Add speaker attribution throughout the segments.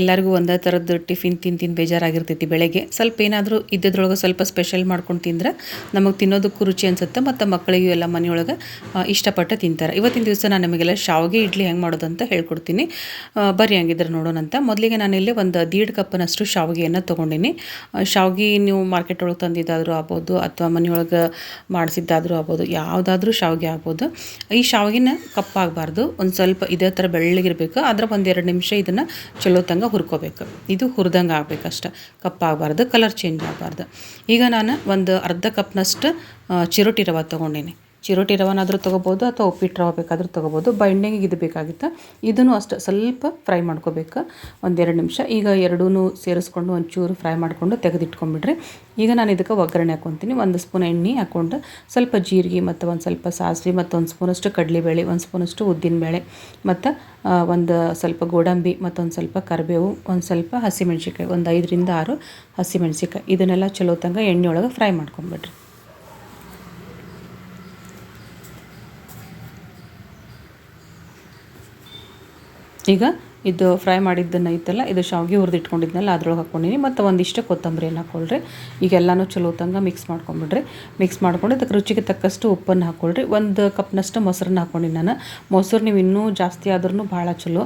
Speaker 1: ಎಲ್ಲರಿಗೂ ಒಂದೇ ಥರದ್ದು ಟಿಫಿನ್ ತಿಂದು ತಿಂದು ಬೇಜಾರಾಗಿರ್ತೈತಿ ಬೆಳಗ್ಗೆ. ಸ್ವಲ್ಪ ಏನಾದರೂ ಇದ್ದದ್ರೊಳಗೆ ಸ್ವಲ್ಪ ಸ್ಪೆಷಲ್ ಮಾಡ್ಕೊಂಡು ತಿಂದ್ರೆ ನಮಗೆ ತಿನ್ನೋದಕ್ಕೂ ರುಚಿ ಅನ್ಸುತ್ತೆ ಮತ್ತು ಮಕ್ಕಳಿಗೂ ಎಲ್ಲ ಮನೆಯೊಳಗೆ ಇಷ್ಟಪಟ್ಟು ತಿಂತಾರೆ. ಇವತ್ತಿನ ದಿವಸ ನಾನು ನಿಮಗೆಲ್ಲ ಶಾವಿಗೆ ಇಡ್ಲಿ ಹೆಂಗೆ ಮಾಡೋದು ಅಂತ ಹೇಳ್ಕೊಡ್ತೀನಿ. ಬರಿ ಬರ್ರಿ ಹಂಗಿದ್ರೆ ನೋಡೋಣ ಅಂತ. ಮೊದಲಿಗೆ ಇಲ್ಲಿ ಒಂದು ದೀಡ್ ಕಪ್ನಷ್ಟು ಶಾವಿಗೆಯನ್ನು ತೊಗೊಂಡಿನಿ. ಶಾವಿಗೆ ನೀವು ಮಾರ್ಕೆಟ್ ಒಳಗೆ ತಂದಿದ್ದಾದರೂ ಆಗ್ಬೋದು ಅಥವಾ ಮನೆಯೊಳಗೆ ಮಾಡಿಸಿದ್ದಾದರೂ ಆಗ್ಬೋದು, ಯಾವುದಾದ್ರೂ ಶಾವಿಗೆ ಆಗ್ಬೋದು. ಈ ಶಾವಿಗೆನ ಕಪ್ಪಾಗಬಾರ್ದು. ಒಂದು ಸ್ವಲ್ಪ ಇದೇ ಥರ ಬೆಳ್ಳಗಿರಬೇಕು. ಆದ್ರೆ ಒಂದು ಎರಡು ನಿಮಿಷ ಇದನ್ನು ಚಲೋ ತಂಗ ಹುರ್ಕೋಬೇಕು. ಇದು ಹುರಿದಂಗೆ ಆಗಬೇಕಷ್ಟೆ. ಕಪ್ಪಾಗಬಾರ್ದು ಕಲರ್ ಚೇಂಜ್ ಆಗಬಾರ್ದು. ಈಗ ನಾನು ಒಂದು ಅರ್ಧ ಕಪ್ನಷ್ಟು ಚಿರೋಟಿ ರವೆ ತೊಗೊಂಡೀನಿ. ಚಿರೋಟಿ ರವನಾದರೂ ತೊಗೋಬೋದು ಅಥವಾ ಉಪ್ಪಿಟ್ಟು ರವೆ ಬೇಕಾದರೂ ತೊಗೋಬೋದು. ಬೈಂಡಿಂಗಿಗೆ ಇದು ಬೇಕಾಗಿತ್ತು. ಇದನ್ನು ಅಷ್ಟು ಸ್ವಲ್ಪ ಫ್ರೈ ಮಾಡ್ಕೋಬೇಕು. ಒಂದೆರಡು ನಿಮಿಷ. ಈಗ ಎರಡೂ ಸೇರಿಸ್ಕೊಂಡು ಒಂಚೂರು ಫ್ರೈ ಮಾಡಿಕೊಂಡು ತೆಗೆದಿಟ್ಕೊಂಡ್ಬಿಡ್ರಿ. ಈಗ ನಾನು ಇದಕ್ಕೆ ಒಗ್ಗರಣೆ ಹಾಕ್ಕೊತೀನಿ ಒಂದು ಸ್ಪೂನ್ ಎಣ್ಣೆ ಹಾಕ್ಕೊಂಡು ಸ್ವಲ್ಪ ಜೀರಿಗೆ ಮತ್ತು ಒಂದು ಸ್ವಲ್ಪ ಸಾಸಿವೆ ಮತ್ತು ಒಂದು ಸ್ಪೂನಷ್ಟು ಕಡಲೆಬೇಳೆ, ಒಂದು ಸ್ಪೂನಷ್ಟು ಉದ್ದಿನಬೇಳೆ ಮತ್ತು ಒಂದು ಸ್ವಲ್ಪ ಗೋಡಂಬಿ ಮತ್ತೊಂದು ಸ್ವಲ್ಪ ಕರಿಬೇವು, ಒಂದು ಸ್ವಲ್ಪ ಹಸಿಮೆಣ್ಸಿಕಾಯಿ ಒಂದು ಐದರಿಂದ ಆರು ಹಸಿಮೆಣ್ಸಿಕಾಯಿ ಇದನ್ನೆಲ್ಲ ಚಲೋ ತಂಗ ಎಣ್ಣೆ ಒಳಗೆ ಫ್ರೈ ಮಾಡ್ಕೊಂಬಿಡ್ರಿ ಈಗ ಇದು ಫ್ರೈ ಮಾಡಿದ್ದನ್ನು ಐತಲ್ಲ, ಇದು ಶಾವಿಗೆ ಹುರಿದು ಇಟ್ಕೊಂಡಿದ್ನಲ್ಲ, ಅದ್ರೊಳಗೆ ಹಾಕ್ಕೊಂಡಿನಿ. ಮತ್ತು ಒಂದಿಷ್ಟು ಕೊತ್ತಂಬರಿಯನ್ನು ಹಾಕ್ಕೊಳ್ರಿ ಈಗ ಎಲ್ಲನೂ ಚಲೋ ತಂಗ ಮಿಕ್ಸ್ ಮಾಡ್ಕೊಂಬಿಡ್ರಿ. ಮಿಕ್ಸ್ ಮಾಡ್ಕೊಂಡು ಅದಕ್ಕೆ ರುಚಿಗೆ ತಕ್ಕಷ್ಟು ಉಪ್ಪನ್ನು ಹಾಕ್ಕೊಳ್ರಿ ಒಂದು ಕಪ್ನಷ್ಟು ಮೊಸರನ್ನ ಹಾಕ್ಕೊಂಡಿನಿ ನಾನು. ಮೊಸರು ನೀವು ಇನ್ನೂ ಜಾಸ್ತಿ ಆದ್ರೂ ಭಾಳ ಚಲೋ.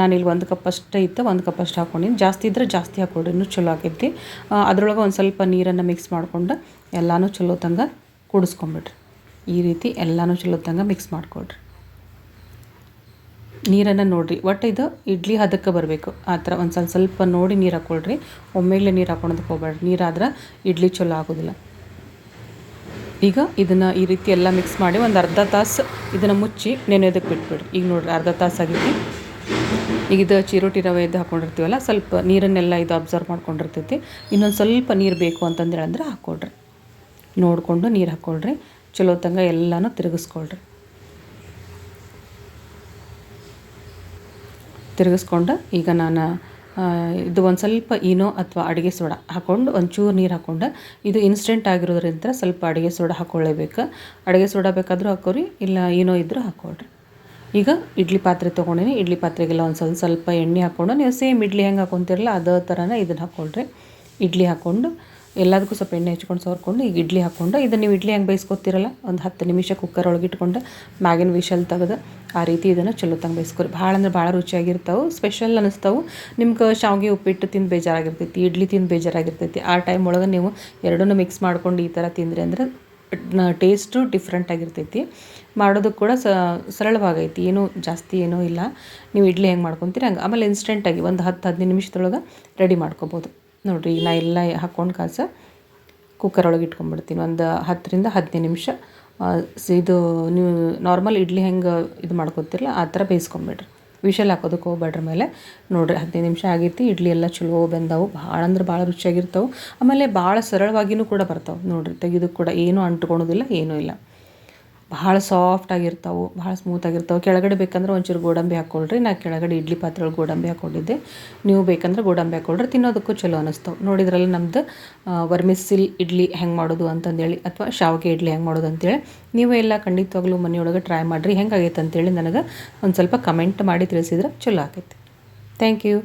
Speaker 1: ನಾನಿಲ್ಲಿ ಒಂದು ಕಪ್ ಅಷ್ಟೇ ಇತ್ತು, ಒಂದು ಕಪ್ ಅಷ್ಟು ಹಾಕ್ಕೊಂಡಿನಿ ಜಾಸ್ತಿ ಇದ್ದರೆ ಜಾಸ್ತಿ ಹಾಕ್ಕೊಳ್ರಿ ಇನ್ನೂ ಚಲೋ ಆಗೈತಿ. ಅದ್ರೊಳಗೆ ಒಂದು ಸ್ವಲ್ಪ ನೀರನ್ನು ಮಿಕ್ಸ್ ಮಾಡಿಕೊಂಡು ಎಲ್ಲನೂ ಚಲೋ ತಂಗ ಕೂಡಿಸ್ಕೊಂಬಿಡ್ರಿ. ಈ ರೀತಿ ಎಲ್ಲನೂ ಚಲೋ ತಂಗ ಮಿಕ್ಸ್ ಮಾಡ್ಕೊಳ್ರಿ. ನೀರನ್ನು ನೋಡಿರಿ. ಒಟ್ಟು ಇದು ಇಡ್ಲಿ ಹದಕ್ಕೆ ಬರಬೇಕು. ಆ ಥರ ಒಂದು ಸ್ವಲ್ಪ ಸ್ವಲ್ಪ ನೋಡಿ ನೀರು ಹಾಕ್ಕೊಳ್ರಿ ಒಮ್ಮೆಲೆ ನೀರು ಹಾಕೊಳೋದಕ್ಕೆ ಹೋಗ್ಬೇಡ್ರಿ ನೀರಾದ್ರೆ ಇಡ್ಲಿ ಚಲೋ ಆಗೋದಿಲ್ಲ. ಈಗ ಇದನ್ನು ಈ ರೀತಿ ಎಲ್ಲ ಮಿಕ್ಸ್ ಮಾಡಿ ಒಂದು ಅರ್ಧ ತಾಸು ಇದನ್ನು ಮುಚ್ಚಿ ನೆನೆಯೋದಕ್ಕೆ ಬಿಟ್ಬಿಡ್ರಿ. ಈಗ ನೋಡ್ರಿ ಅರ್ಧ ತಾಸು ಆಗೈತಿ ಈಗ ಇದು ಚಿರೋಟಿ ರವೆ ಇದು ಹಾಕ್ಕೊಂಡಿರ್ತೀವಲ್ಲ ಸ್ವಲ್ಪ ನೀರನ್ನೆಲ್ಲ ಇದು ಅಬ್ಸರ್ವ್ ಮಾಡ್ಕೊಂಡಿರ್ತೈತಿ. ಇನ್ನೊಂದು ಸ್ವಲ್ಪ ನೀರು ಬೇಕು ಅಂತಂದೇಳಿ ಅಂದ್ರೆ ಹಾಕ್ಕೊಳ್ರಿ ನೋಡಿಕೊಂಡು ನೀರು ಹಾಕ್ಕೊಳ್ರಿ ಚಲೋ ತಂಗ ಎಲ್ಲನೂ ತಿರುಗಿಸ್ಕೊಳ್ರಿ. ತಿರುಗಿಸ್ಕೊಂಡು ಈಗ ನಾನು ಇದು ಒಂದು ಸ್ವಲ್ಪ ಏನೋ ಅಥವಾ ಅಡುಗೆ ಸೋಡಾ ಹಾಕ್ಕೊಂಡು ಒಂಚೂರು ನೀರು ಹಾಕ್ಕೊಂಡು ಇದು ಇನ್ಸ್ಟೆಂಟ್ ಆಗಿರೋದ್ರಿಂದ ಸ್ವಲ್ಪ ಅಡುಗೆ ಸೋಡಾ ಹಾಕ್ಕೊಳ್ಳೇಬೇಕು ಅಡುಗೆ ಸೋಡಾ ಬೇಕಾದರೂ ಹಾಕೋರಿ ಇಲ್ಲ ಏನೋ ಇದ್ದರೂ ಹಾಕ್ಕೊಳ್ರಿ. ಈಗ ಇಡ್ಲಿ ಪಾತ್ರೆ ತೊಗೊಂಡಿನಿ. ಇಡ್ಲಿ ಪಾತ್ರೆಗೆಲ್ಲ ಒಂದು ಸ್ವಲ್ಪ ಸ್ವಲ್ಪ ಎಣ್ಣೆ ಹಾಕ್ಕೊಂಡು ನೀವು ಸೇಮ್ ಇಡ್ಲಿ ಹೆಂಗೆ ಹಾಕ್ಕೊತಿರಲ್ಲ ಅದೇ ಥರನೇ ಇದನ್ನು ಹಾಕ್ಕೊಳ್ರಿ. ಇಡ್ಲಿ ಹಾಕ್ಕೊಂಡು ಎಲ್ಲದಕ್ಕೂ ಸ್ವಲ್ಪ ಎಣ್ಣೆ ಹಚ್ಕೊಂಡು ಸವರ್ಕೊಂಡು ಈಗ ಇಡ್ಲಿ ಹಾಕ್ಕೊಂಡು, ಇದನ್ನು ನೀವು ಇಡ್ಲಿ ಹೆಂಗೆ ಬೇಯಿಸ್ಕೊತೀರಲ್ಲ? ಒಂದು ಹತ್ತು ನಿಮಿಷ ಕುಕ್ಕರ್ ಒಳಗೆ ಇಟ್ಕೊಂಡು ಮ್ಯಾಗಿನ ವಿಷಲ್ ತೆಗೆದು ಆ ರೀತಿ ಇದನ್ನು ಚಲೋ ತಂಗೆ ಬೇಯಿಸ್ಕೊರಿ. ಭಾಳ ಅಂದ್ರೆ ಭಾಳ ರುಚಿಯಾಗಿರ್ತಾವೆ ಸ್ಪೆಷಲ್ ಅನ್ನಿಸ್ತಾವೆ ನಿಮ್ಗೆ ಶಾವಿಗೆ ಉಪ್ಪಿಟ್ಟು ತಿಂದು ಬೇಜಾರಾಗಿರ್ತೈತಿ, ಇಡ್ಲಿ ತಿಂದು ಬೇಜಾರಾಗಿರ್ತೈತಿ. ಆ ಟೈಮ್ ಒಳಗೆ ನೀವು ಎರಡನ್ನೂ ಮಿಕ್ಸ್ ಮಾಡ್ಕೊಂಡು ಈ ಥರ ತಿಂದ್ರಿ ಅಂದ್ರೆ ಟೇಸ್ಟು ಡಿಫ್ರೆಂಟ್ ಆಗಿರ್ತೈತಿ. ಮಾಡೋದಕ್ಕೆ ಕೂಡ ಸ ಸರಳವಾಗೈತಿ, ಏನೂ ಜಾಸ್ತಿ ಏನೂ ಇಲ್ಲ. ನೀವು ಇಡ್ಲಿ ಹೆಂಗೆ ಮಾಡ್ಕೊತೀರಿ ಹಂಗೆ. ಆಮೇಲೆ ಇನ್ಸ್ಟೆಂಟಾಗಿ ಒಂದು ಹತ್ತು ಹದಿನೈದು ನಿಮಿಷದೊಳಗೆ ರೆಡಿ ಮಾಡ್ಕೊಬೋದು. ನೋಡಿರಿ, ನಾ ಎಲ್ಲ ಹಾಕ್ಕೊಂಡು ಕಾಸ ಕುಕ್ಕರ್ ಒಳಗೆ ಇಟ್ಕೊಂಡ್ಬಿಡ್ತೀನಿ. ಒಂದು ಹತ್ತರಿಂದ ಹದಿನೈದು ನಿಮಿಷ. ಇದು ನೀವು ನಾರ್ಮಲ್ ಇಡ್ಲಿ ಹೆಂಗೆ ಇದು ಮಾಡ್ಕೊತಿರಲ್ಲ, ಆ ಥರ ಬೇಯಿಸ್ಕೊಂಬಿಡ್ರಿ. ವಿಷಲ್ ಹಾಕೋದಕ್ಕೆ ಹೋಗ್ಬೇಡ್ರಿ ಮೇಲೆ ನೋಡಿರಿ, ಹದಿನೈದು ನಿಮಿಷ ಆಗೈತಿ ಇಡ್ಲಿ ಎಲ್ಲ ಚಲೋ ಬೆಂದವು. ಭಾಳ ಅಂದ್ರೆ ಭಾಳ ರುಚಿಯಾಗಿರ್ತವೆ. ಆಮೇಲೆ ಭಾಳ ಸರಳವಾಗಿನೂ ಕೂಡ ಬರ್ತಾವೆ. ನೋಡಿರಿ, ತೆಗೆದು ಕೂಡ ಏನೂ ಅಂಟ್ಕೊಳೋದಿಲ್ಲ ಏನೂ ಇಲ್ಲ. ಭಾಳ ಸಾಫ್ಟ್ ಆಗಿರ್ತಾವೆ, ಭಾಳ ಸ್ಮೂತ್ ಆಗಿರ್ತಾವೆ. ಕೆಳಗಡೆ ಬೇಕಂದ್ರೆ ಒಂಚೂರು ಗೋಡಂಬಿ ಹಾಕ್ಕೊಳ್ರಿ ನಾ ಕೆಳಗಡೆ ಇಡ್ಲಿ ಪಾತ್ರೆಗಳು ಗೋಡಂಬಿ ಹಾಕ್ಕೊಂಡಿದ್ದೆ ನೀವು ಬೇಕಂದ್ರೆ ಗೋಡಂಬಿ ಹಾಕ್ಕೊಳ್ರಿ ತಿನ್ನೋದಕ್ಕೂ ಚಲೋ ಅನ್ನಿಸ್ತಾವೆ ನೋಡಿದ್ರಲ್ಲ ನಮ್ದು ವರ್ಮಿಸಿಲ್ ಇಡ್ಲಿ ಹೆಂಗೆ ಮಾಡೋದು ಅಂತಂದೇಳಿ, ಅಥವಾ ಶಾವಿಗೆ ಇಡ್ಲಿ ಹೆಂಗೆ ಮಾಡೋದು ಅಂತೇಳಿ, ನೀವು ಎಲ್ಲ ಖಂಡಿತವಾಗ್ಲೂ ಮನೆಯೊಳಗೆ ಟ್ರೈ ಮಾಡಿರಿ ಹೆಂಗಾಗೈತೆ ಅಂತೇಳಿ ನನಗೆ ಒಂದು ಸ್ವಲ್ಪ ಕಮೆಂಟ್ ಮಾಡಿ ತಿಳಿಸಿದ್ರೆ ಚಲೋ ಆಗೈತೆ ಥ್ಯಾಂಕ್ ಯು